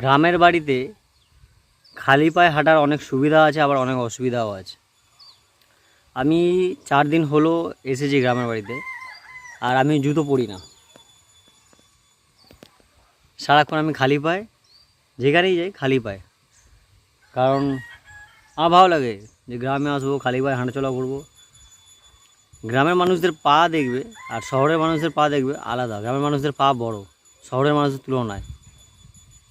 গ্রামের বাড়িতে খালি পায়ে হাঁটার অনেক সুবিধা আছে, আবার অনেক অসুবিধাও আছে। আমি চার দিন হলো এসেছি গ্রামের বাড়িতে, আর আমি জুতো পরি না। সারাক্ষণ আমি খালি পায়ে, যেখানেই যাই খালি পায়ে। কারণ আমার ভালো লাগে যে গ্রামে আসব, খালি পায়ে হাঁটাচলা করব। গ্রামের মানুষদের পা দেখবে, আর শহরের মানুষদের পা দেখবে আলাদা। গ্রামের মানুষদের পা বড়, শহরের মানুষদের তুলনায়।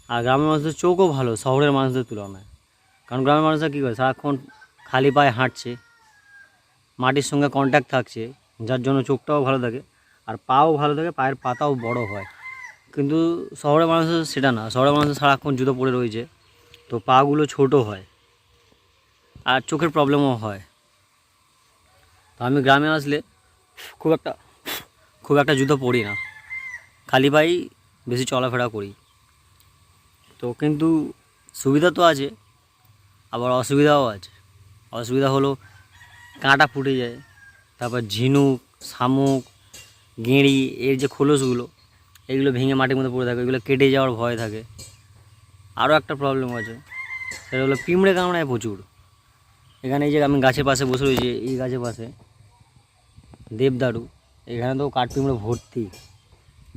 আর গ্রামের মানুষদের চোখও ভালো, শহরের মানুষদের তুলনায়। কারণ গ্রামের মানুষরা কী করে, সারাক্ষণ খালি পায়ে হাঁটছে, মাটির সঙ্গে কন্ট্যাক্ট থাকছে, যার জন্য চোখটাও ভালো থাকে আর পাও ভালো থাকে, পায়ের পাতাও বড় হয়। কিন্তু শহরের মানুষের সেটা না, শহরের মানুষের সারাক্ষণ জুতো পরে রয়েছে, তো পাগুলো ছোট হয় আর চোখের প্রবলেমও হয়। তো আমি গ্রামে আসলে খুব একটা খুব একটা জুতো পরি না। খালি পায়েই বেশি চলাফেরা করি। তো কিন্তু সুবিধা তো আছে, আবার অসুবিধাও আছে। অসুবিধা হলো কাঁটা ফুটে যায়, তারপর ঝিনুক, শামুক, গেঁড়ি, এর যে খোলসগুলো, এগুলো ভেঙে মাটির মধ্যে পড়ে থাকে, এগুলো কেটে যাওয়ার ভয় থাকে। আরও একটা প্রবলেম আছে, সেটা হলো পিঁমড়ে কামড়ায় প্রচুর। এখানে এই যে আমি গাছের পাশে বসে রয়েছি, এই গাছের পাশে, দেবদারু, এখানে তো কাঠ পিঁমড়ে ভর্তি,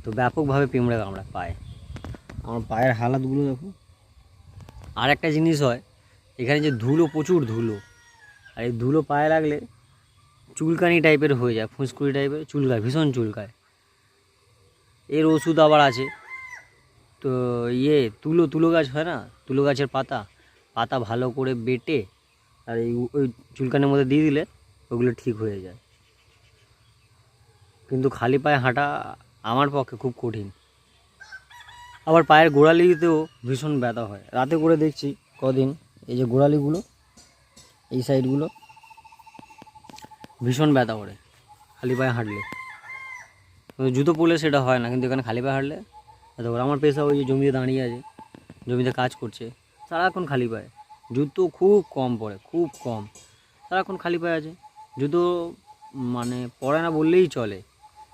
তো ব্যাপকভাবে পিঁমড়ে কামড়ায় পায়ে। আমার পায়ের হালাতগুলো দেখো। আর একটা জিনিস হয়, এখানে যে ধুলো, প্রচুর ধুলো। আর এই ধুলো পায়ে লাগলে চুলকানি টাইপের হয়ে যায় ফুঁসকুড়ি টাইপের, চুলকায়, ভীষণ চুলকায়। এর ওষুধ আবার আছে। তো ইয়ে তুলো তুলো গাছ হয় না? তুলো গাছের পাতা। পাতা ভালো করে বেটে আর এই ওই চুলকানির মধ্যে দিয়ে দিলে ওগুলো ঠিক হয়ে যায়। কিন্তু খালি পায়ে হাঁটা আমার পক্ষে খুব কঠিন। আবার পায়ের গোড়ালিতেও ভীষণ ব্যথা হয়। রাতে করে দেখছি কদিন এই যে গোড়ালিগুলো, এই সাইডগুলো ভীষণ ব্যথা করে, খালি পায়ে হাঁটলে। জুতো পরলে সেটা হয় না, কিন্তু এখানে খালি পায়ে হাঁটলে ব্যথা করে। আমার পেশা ওই যে জমিতে দাঁড়িয়ে আছে, জমিতে কাজ করছে, সারাক্ষণ খালি পায়ে। জুতো খুব কম পরে, খুব কম। সারাক্ষণ খালি পায়ে আছে। জুতো মানে পরে না বললেই চলে।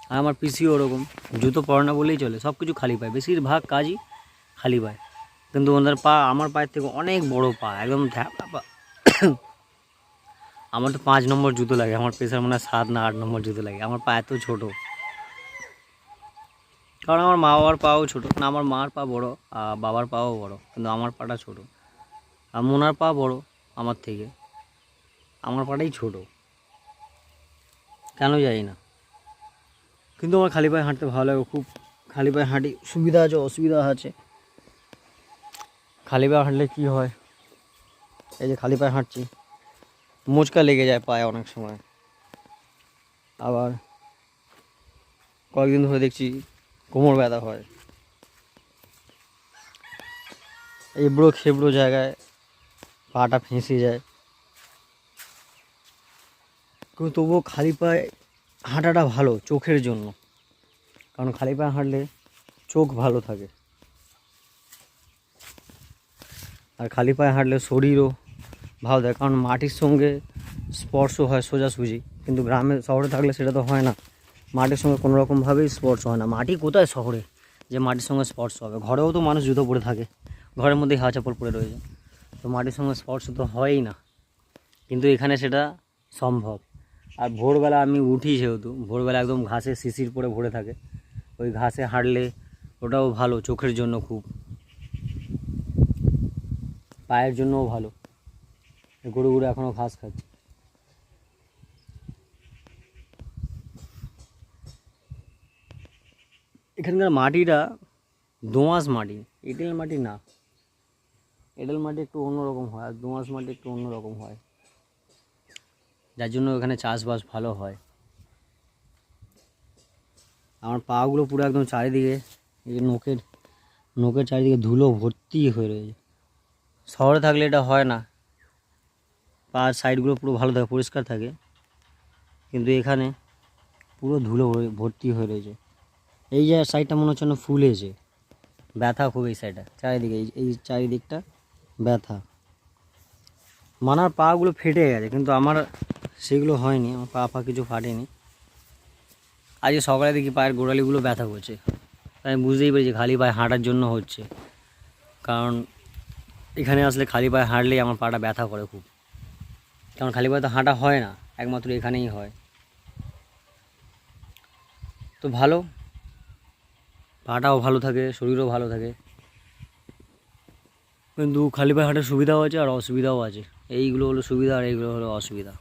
আর আমার পিসিও ওরকম। জুতো পরে না বললেই চলে সব কিছু খালি পায়। বেশিরভাগ কাজই খালি পায়। কিন্তু ওনার পা, আমার পায়ের থেকে অনেক বড় পা, একদম পা আমার তো পাঁচ নম্বর জুতো লাগে, আমার পেশার মনে হয় সাত না আট নম্বর জুতো লাগে। আমার পা এত ছোট। কারণ আমার মা বাবার পাও ছোট, না, আমার মার পা বড়, আর বাবার পাও বড়, কিন্তু আমার পাটা ছোট। আর মোনার পা বড়, আমার থেকে। আমার পাটাই ছোট। কেন জানি না। কিন্তু আমার খালি পায়ে হাঁটতে ভালো লাগে, খুব খালি পায়ে হাঁটি। সুবিধা আছে, অসুবিধা আছে। খালি পায়ে হাঁটলে কী হয়? এই যে খালি পায়ে হাঁটছি, মোচকা লেগে যায় পায়ে অনেক সময়। আবার কয়েকদিন ধরে দেখছি কোমর ব্যথা হয়। এবড়ো খেবড়ো জায়গায় পাটা ফেঁসে যায়। কিন্তু তবুও খালি পায়ে হাঁটাটা ভালো চোখের জন্য। কারণ খালি পায়ে হাঁটলে চোখ ভালো থাকে। আর খালি পায়ে হাঁটলে শরীরও ভালো থাকে। কারণ মাটির সঙ্গে স্পর্শ হয় সোজাসুজি। কিন্তু গ্রামে শহরে থাকলে সেটা তো হয় না। মাটির সঙ্গে কোনো রকমভাবেই স্পর্শ হয় না। মাটি কোথায় শহরে যে মাটির সঙ্গে স্পর্শ হবে? ঘরেও তো মানুষ জুতো পরে থাকে। ঘরের মধ্যেই হাওয়া চাপড় পড়ে রয়েছে। তো মাটির সঙ্গে স্পর্শ তো হয়ই না। কিন্তু এখানে সেটা সম্ভব। আর ভোরবেলা আমি উঠি যেহেতু, ভোরবেলা একদম ঘাসে শিশির পরে ভরে থাকে। ওই ঘাসে হাঁটলে ওটাও ভালো, চোখের জন্য খুব। পায়ের জন্যও ভালো। গরু গরু এখনও ঘাস খাচ্ছে। এখানকার মাটিটা দোঁয়াশ মাটি। এঁটেল মাটি না। এঁটেল মাটি একটু অন্যরকম হয়, আর দোঁয়াশ মাটি একটু অন্যরকম হয়। যার জন্য এখানে চাষবাস ভালো হয়। আমার পাগুলো পুরো একদম চারিদিকে, এই নোকের নোকের চারিদিকে ধুলো ভর্তি হয়ে রয়েছে। শহরে থাকলে এটা হয় না। পার সাইডগুলো পুরো ভালো থাকে, পরিষ্কার থাকে। কিন্তু এখানে পুরো ধুলো ভরে- ভর্তি হয়ে রয়েছে। এই যে সাইডটা মনে হচ্ছে না ফুলেছে। ব্যথা খুব এই সাইডটা, চারিদিকে এই চারিদিকটা ব্যথা। মানার পাগুলো ফেটে গেছে, কিন্তু আমার সেগুলো হয়নি, আমার পা পা কিছু ফাটেনি। আজকে সকালে দেখি পায়ের গোড়ালিগুলো ব্যথা করছে। আমি বুঝতেই পেরেছি খালি পায়ে হাঁটার জন্য হচ্ছে। কারণ এখানে আসলে খালি পায়ে হাঁটলেই আমার পাটা ব্যথা করে খুব। কারণ খালি পায়ে তো হাঁটা হয় না, একমাত্র এখানেই হয়। তো ভালো, পাটাও ভালো থাকে, শরীরও ভালো থাকে। কিন্তু খালি পায়ে হাঁটার সুবিধাও আছে আর অসুবিধাও আছে। এইগুলো হলো সুবিধা আর এইগুলো হলো অসুবিধা।